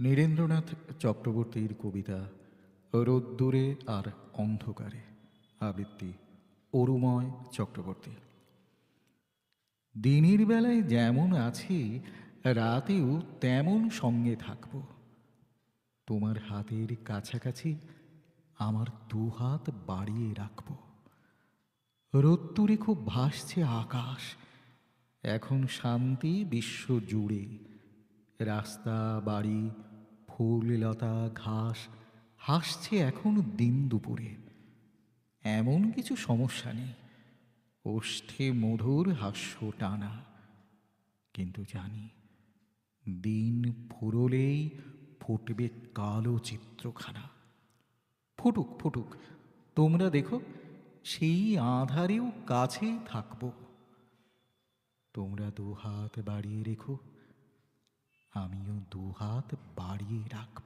নীরেন্দ্রনাথ চক্রবর্তীর কবিতা, রোদ্দুরে আর অন্ধকারে, আবৃত্তি, অরুময় চক্রবর্তী। দিনের বেলায় যেমন আছি, রাতেও তেমন সঙ্গে থাকব। তোমার হাতের কাছাকাছি আমার দুহাত বাড়িয়ে রাখব। রোদ্দুরে খুব ভাসছে আকাশ, এখন শান্তি বিশ্ব জুড়ে। রাস্তা, বাড়ি ফুল লতা ঘাস, হাসছে এখন দিন দুপুরে। এমন কিছু সমস্যা নেই। ওষ্ঠে মধুর হাস্য টানা। কিন্তু জানি, দিন ফুরলেই ফুটবে কালো চিত্রখানা। ফুটুক ফুটুক, তোমরা দেখো, সেই আধারেও কাছে থাকব। তোমরা দু হাত বাড়িয়ে রেখো আমিও দু হাত বাড়িয়ে রাখব